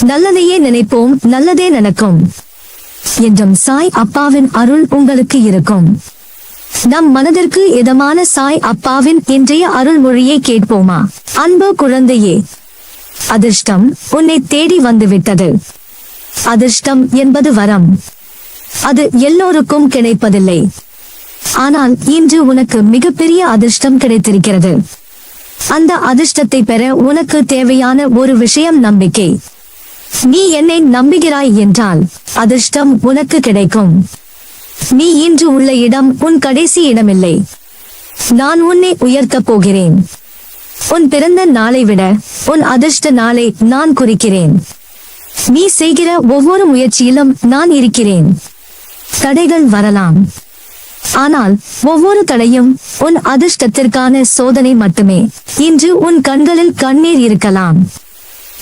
நல்லதையே நினைப்போம் நல்லதே நடக்கும். என்றும் சாய் அப்பாவின் அருள் உங்களுக்கு இருக்கும். நம் மனதிற்கு இதமான சாய் அப்பாவின் இன்றைய அருள்மொழியை கேட்போமா? அன்பு குழந்தையே அதிர்ஷ்டம் உன்னை தேடி வந்துவிட்டது. அதிர்ஷ்டம் என்பது வரம். அது எல்லோருக்கும் கிடைப்பதில்லை. ஆனால் இன்று உனக்கு மிகப்பெரிய அதிர்ஷ்டம் கிடைத்திருக்கிறது. அந்த அதிர்ஷ்டத்தை பெற உனக்கு தேவையான ஒரு விஷயம் நம்பிக்கை. நீ என்னை நம்புகிறாய் என்றால் அதிர்ஷ்டம் உனக்கு கிடைக்கும். நீ இன்று உள்ள இடம் உன் கடைசி இடமில்லை. நான் உன்னை உயர்த்தப் போகிறேன். உன் பிறந்த நாளை விட உன் அதிர்ஷ்ட நாளை நான் குறிக்கிறேன். நீ செய்கிற ஒவ்வொரு முயற்சியிலும் நான் இருக்கிறேன். தடைகள் வரலாம். ஆனால் ஒவ்வொரு தடையும் உன் அதிர்ஷ்டத்திற்கான சோதனை மட்டுமே. இன்று உன் கண்களில் கண்ணீர் இருக்கலாம்.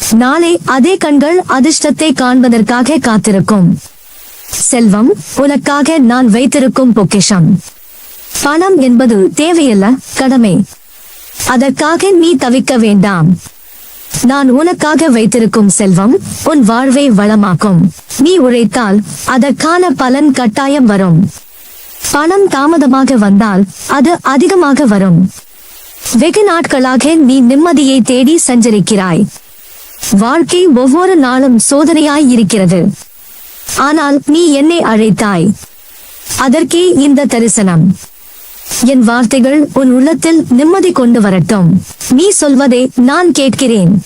நாளை அதே கண்கள் அதிர்ஷ்டத்தை காண்பதற்காக காத்திருக்கும். செல்வம் உனக்காக நான் வைத்திருக்கும் பொக்கிஷம். பணம் என்பது தேவையல்ல கடமை. அதற்காக நீ தவிக்க வேண்டாம். நான் உனக்காக வைத்திருக்கும் செல்வம் உன் வாழ்வை வளமாக்கும். நீ உழைத்தால் அதற்கான பலன் கட்டாயம் வரும். பணம் தாமதமாக வந்தால் அது அதிகமாக வரும். வெகு நாட்களாக நீ நிம்மதியை தேடி சஞ்சரிக்கிறாய். வாழ்க்கை ஒவ்வொரு நாளும் சோதனையாய் இருக்கிறது. ஆனால் நீ என்னை அழைத்தாய். அதற்கே இந்த தரிசனம். என் வார்த்தைகள் உன் உள்ளத்தில் நிம்மதி கொண்டு வரட்டும். நீ சொல்வதை நான் கேட்கிறேன்.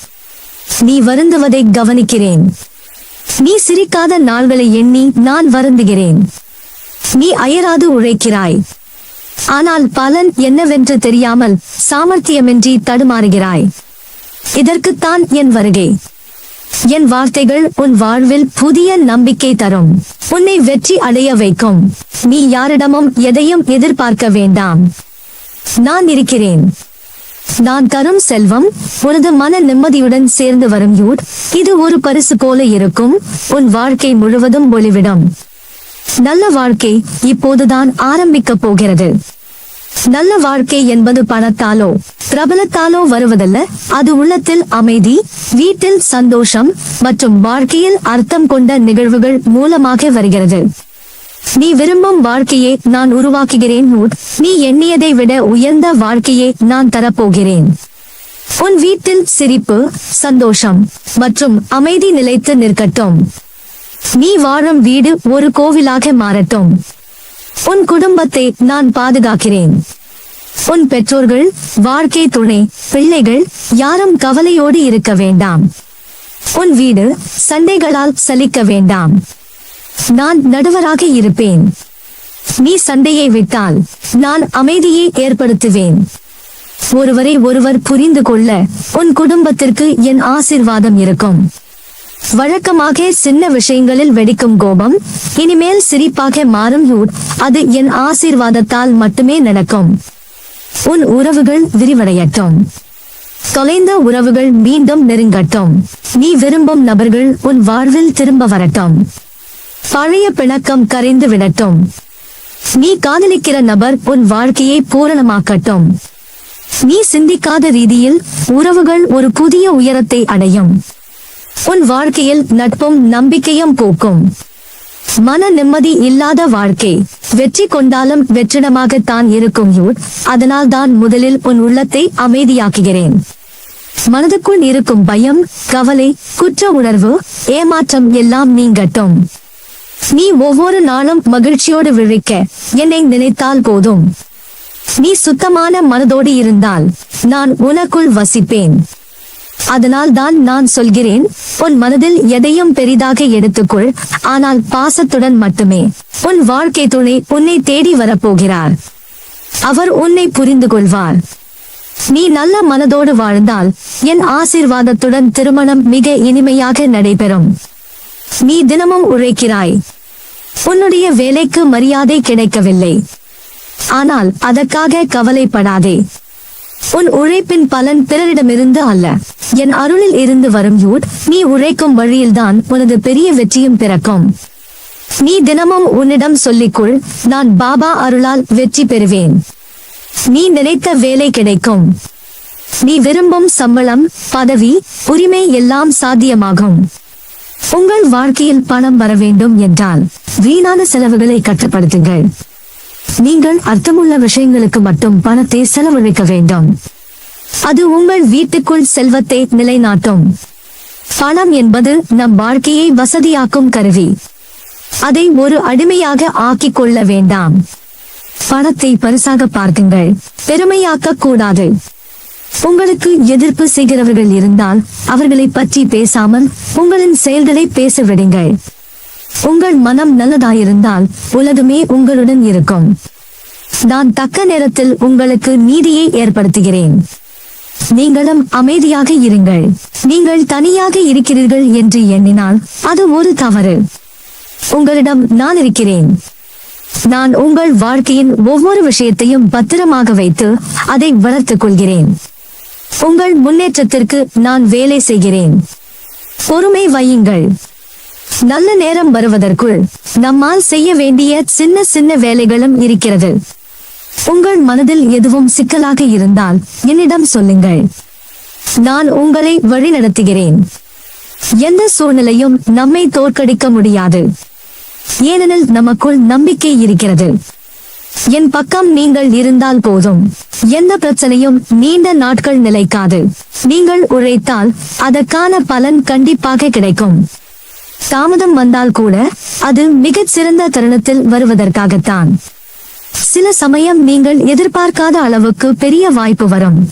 நீ வருந்துவதை கவனிக்கிறேன். நீ சிரிக்காத நாள்களை எண்ணி நான் வருந்துகிறேன். நீ அயராது உழைக்கிறாய். ஆனால் பலன் என்னவென்று தெரியாமல் சாமர்த்தியமின்றி தடுமாறுகிறாய். இதற்குத்தான் என் வருகை. என் வார்த்தைகள் உன் வாழ்வில் புதிய நம்பிக்கை தரும். உன்னை வெற்றி அடைய வைக்கும். நீ யாரிடமும் எதையும் எதிர்பார்க்க வேண்டாம். நான் இருக்கிறேன். நான் தரும் செல்வம் உனது மன நிம்மதியுடன் சேர்ந்து வரும் யூட் இது ஒரு பரிசு போல இருக்கும். உன் வாழ்க்கை முழுவதும் ஒளிவிடும். நல்ல வாழ்க்கை இப்போதுதான் ஆரம்பிக்கப் போகிறது. நல்ல வாழ்க்கை என்பது பணத்தாலோ பிரபலத்தாலோ வருவதல்ல. அது உள்ளத்தில் அமைதி வீட்டில் சந்தோஷம் மற்றும் வாழ்க்கையில் அர்த்தம் கொண்ட நிகழ்வுகள் மூலமாக வருகிறது. நீ விரும்பும் வாழ்க்கையை நான் உருவாக்குகிறேன் நீ எண்ணியதை விட உயர்ந்த வாழ்க்கையை நான் தரப்போகிறேன். உன் வீட்டில் சிரிப்பு சந்தோஷம் மற்றும் அமைதி நிலைத்து நிற்கட்டும். நீ வாழும் வீடு ஒரு கோவிலாக மாறட்டும். உன் குடும்பத்தை நான் பாதுகாக்கிறேன். உன் பெற்றோர்கள் வாழ்க்கை துணை பிள்ளைகள் யாரும் கவலையோடு இருக்க வேண்டாம். உன் வீடு சண்டைகளால் சலிக்க வேண்டாம். நான் நடுவராக இருப்பேன். நீ சண்டையை விட்டால் நான் அமைதியை ஏற்படுத்துவேன். ஒருவரை ஒருவர் புரிந்து கொள்ள உன் குடும்பத்திற்கு என் ஆசிர்வாதம் இருக்கும். வழக்கமாக சின்ன விஷயங்களில் வெடிக்கும் கோபம் இனிமேல் சிரிப்பாக மாறும் அது என் ஆசீர்வாதத்தால் மட்டுமே நடக்கும். உன் உறவுகள் விரிவடையட்டும். தொலைந்த உறவுகள் மீண்டும் நெருங்கட்டும். நீ விரும்பும் நபர்கள் உன் வாழ்வில் திரும்ப வரட்டும். பழைய பிணக்கம் கரைந்து விடட்டும். நீ காதலிக்கிற நபர் உன் வாழ்க்கையை பூரணமாக்கட்டும். நீ சிந்திக்காத ரீதியில் உறவுகள் ஒரு புதிய உயரத்தை அடையும். உன் வாழ்க்கையில் நட்பும் நம்பிக்கையும் போக்கும். மன நிம்மதி இல்லாத வாழ்க்கை. வெற்றி கொண்டாலும் வெற்றிடமாகத்தான் இருக்கும் யூட் அதனால் தான் முதலில் உன் உள்ளத்தை அமைதியாக்குகிறேன். மனதுக்குள் இருக்கும் பயம் கவலை குற்ற உணர்வு ஏமாற்றம் எல்லாம் நீங்கட்டும். நீ ஒவ்வொரு நாளும் மகிழ்ச்சியோடு விழிக்க என்னை நினைத்தால் போதும். நீ சுத்தமான மனதோடு இருந்தால் நான் உனக்குள் வசிப்பேன். அதனால் தான் நான் சொல்கிறேன் உன் மனதில் எதையும் பெரிதாக எடுத்துக்கொள் ஆனால் பாசத்துடன் மட்டுமே. உன் வாழ்க்கை துணை உன்னை தேடி வரப்போகிறார். அவர் உன்னை புரிந்து கொள்வார் நீ நல்ல மனதோடு வாழ்ந்தால் என் ஆசீர்வாதத்துடன் திருமணம் மிக இனிமையாக நடைபெறும். நீ தினமும் உழைக்கிறாய். உன்னுடைய வேலைக்கு மரியாதை கிடைக்கவில்லை. ஆனால் அதற்காக கவலைப்படாதே. உன் உழைப்பின் பலன் பிறரிடமிருந்து அல்ல. என் அருளில் இருந்து வரும் யூட் நீ உழைக்கும் வழியில்தான் உனது பெரிய வெற்றியும் பிறக்கும். நீ தினமும் உன்னிடம் சொல்லிக்கொள் நான் பாபா அருளால் வெற்றி பெறுவேன். நீ நினைத்த வேலை கிடைக்கும். நீ விரும்பும் சம்பளம் பதவி உரிமை எல்லாம் சாத்தியமாகும். உங்கள் வாழ்க்கையில் பணம் வர வேண்டும் என்றால் வீணான செலவுகளை கட்டுப்படுத்துங்கள். நீங்கள் அர்த்தமுள்ள விஷயங்களுக்கு மட்டும் பணத்தை செலவழிக்க வேண்டும். அது உங்கள் வீட்டுக்குள் செல்வத்தை நிலைநாட்டும். பணம் என்பது நம் வாழ்க்கையை வசதியாக்கும் கருவி. அதை ஒரு அடிமையாக ஆக்கிக் கொள்ள வேண்டாம். பணத்தை பரிசாக பார்க்குங்கள். பெருமையாக்க கூடாது. உங்களுக்கு எதிர்ப்பு செய்கிறவர்கள் இருந்தால் அவர்களை பற்றி பேசாமல் உங்களின் செயல்களை பேச விடுங்கள். உங்கள் மனம் நல்லதாயிருந்தால் உலகமே உங்களுடன் இருக்கும். நான் தக்க நேரத்தில் உங்களுக்கு நீதியை ஏற்படுத்துகிறேன். நீங்களும் அமைதியாக இருங்கள். நீங்கள் தனியாக இருக்கிறீர்கள் என்று எண்ணினால் அது ஒரு தவறு. உங்களிடம் நான் இருக்கிறேன். நான் உங்கள் வாழ்க்கையின் ஒவ்வொரு விஷயத்தையும் பத்திரமாக வைத்து அதை வளர்த்துக் கொள்கிறேன். உங்கள் முன்னேற்றத்திற்கு நான் வேலை செய்கிறேன். பொறுமை வையுங்கள். நல்ல நேரம் வருவதற்குள் நம்மால் செய்ய வேண்டிய சின்ன சின்ன வேலைகளும் இருக்கிறது. உங்கள் மனதில் எதுவும் சிக்கலாக இருந்தால் என்னிடம் சொல்லுங்கள். நான் உங்களை வழிநடத்துகிறேன். எந்த சூழ்நிலையும் நம்மை தோற்கடிக்க முடியாது. ஏனெனில் நமக்குள் நம்பிக்கை இருக்கிறது. என் பக்கம் நீங்கள் இருந்தால் போதும். எந்த பிரச்சனையும் நீண்ட நாட்கள் நிலைக்காது. நீங்கள் உழைத்தால் அதற்கான பலன் கண்டிப்பாக கிடைக்கும். தாமதம் வந்தால் கூட அது மிகச் சிறந்த தருணத்தில் வருவதற்காகத்தான். சில சமயம் நீங்கள் எதிர்பார்க்காத அளவுக்கு பெரிய வாய்ப்பு வரும்.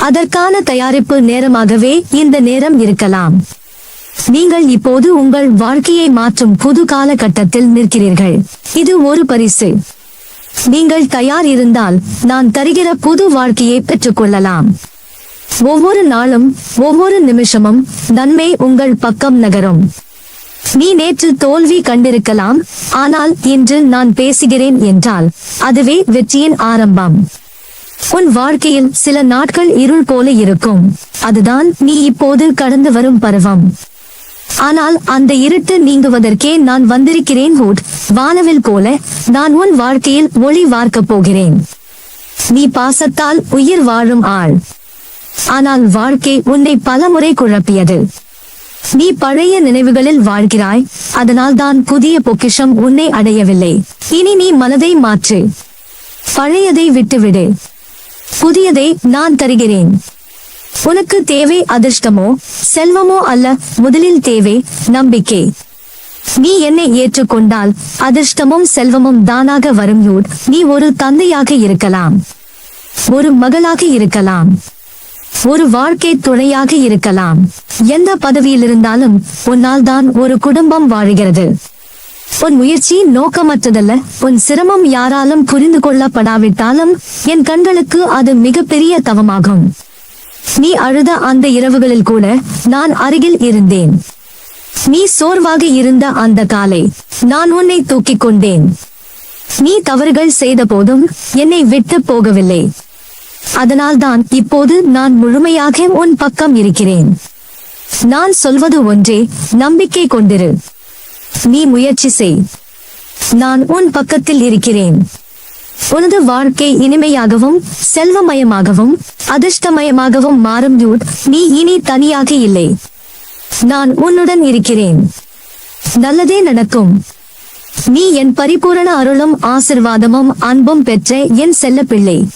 அதற்கான தயாரிப்பு நேரமாகவே இந்த நேரம் இருக்கலாம். நீங்கள் இப்போது உங்கள் வாழ்க்கையை மாற்றும் புது காலகட்டத்தில் நிற்கிறீர்கள். இது ஒரு பரிசு. நீங்கள் தயார் இருந்தால் நான் தருகிற புது வாழ்க்கையை பெற்றுக்கொள்ளலாம். ஒவ்வொரு நாளும் ஒவ்வொரு நிமிஷமும் நன்மை உங்கள் பக்கம் நகரும். நீ நேற்று தோல்வி கண்டிருக்கலாம். ஆனால் இன்று நான் பேசுகிறேன் என்றால் அதுவே வெற்றியின் ஆரம்பம். உன் வாழ்க்கையில் சில நாட்கள் இருள் போல இருக்கும். அதுதான் நீ இப்போது கடந்து வரும் பருவம். ஆனால் அந்த இருட்டு நீங்குவதற்கே நான் வந்திருக்கிறேன் ஹூட். வானவில் போல நான் உன் வாழ்க்கையில் ஒளி வார்க்கப் போகிறேன். நீ பாசத்தால் உயிர் வாழும் ஆள். ஆனால் வாழ்க்கை உன்னை பலமுறை குழப்பியது. நீ பழைய நினைவுகளில் வாழ்கிறாய். அதனால் தான் புதிய பொக்கிஷம் உன்னை அடையவில்லை. இனி நீ மனதை மாற்று. பழையதை விட்டுவிடு. புதியதை நான் தருகிறேன். உனக்கு தேவை அதிர்ஷ்டமோ செல்வமோ அல்ல முதலில் தேவை நம்பிக்கை. நீ என்னை ஏற்றுக்கொண்டால் அதிர்ஷ்டமும் செல்வமும் தானாக வரும். யூட் நீ ஒரு தந்தையாக இருக்கலாம். ஒரு மகளாக இருக்கலாம். ஒரு வாழ்க்கை துணையாக இருக்கலாம். எந்த பதவியில் இருந்தாலும் உன்னால் தான் ஒரு குடும்பம் வாழ்கிறது. உன் முயற்சி நோக்கமற்றதல்ல. உன் சிரமம் யாராலும் புரிந்து கொள்ளப்படாவிட்டாலும் என் கண்களுக்கு அது மிகப்பெரிய தவமாகும். நீ அழுத அந்த இரவுகளில் கூட நான் அருகில் இருந்தேன். நீ சோர்வாக இருந்த அந்த காலை நான் உன்னை தூக்கிக் கொண்டேன். நீ தவறுகள் செய்த போதும் என்னை விட்டு போகவில்லை. அதனால்தான் இப்போது நான் முழுமையாக உன் பக்கம் இருக்கிறேன். நான் சொல்வது ஒன்றே நம்பிக்கை கொண்டிரு. நீ முயற்சி செய். நான் உன் பக்கத்தில் இருக்கிறேன். உனது வாழ்க்கை இனிமையாகவும் செல்வமயமாகவும் அதிர்ஷ்டமயமாகவும் மாறும் யூட் நீ இனி தனியாக இல்லை. நான் உன்னுடன் இருக்கிறேன். நல்லதே நடக்கும். நீ என் பரிபூரண அருளும் ஆசிர்வாதமும் அன்பும் பெற்ற என் செல்ல பிள்ளை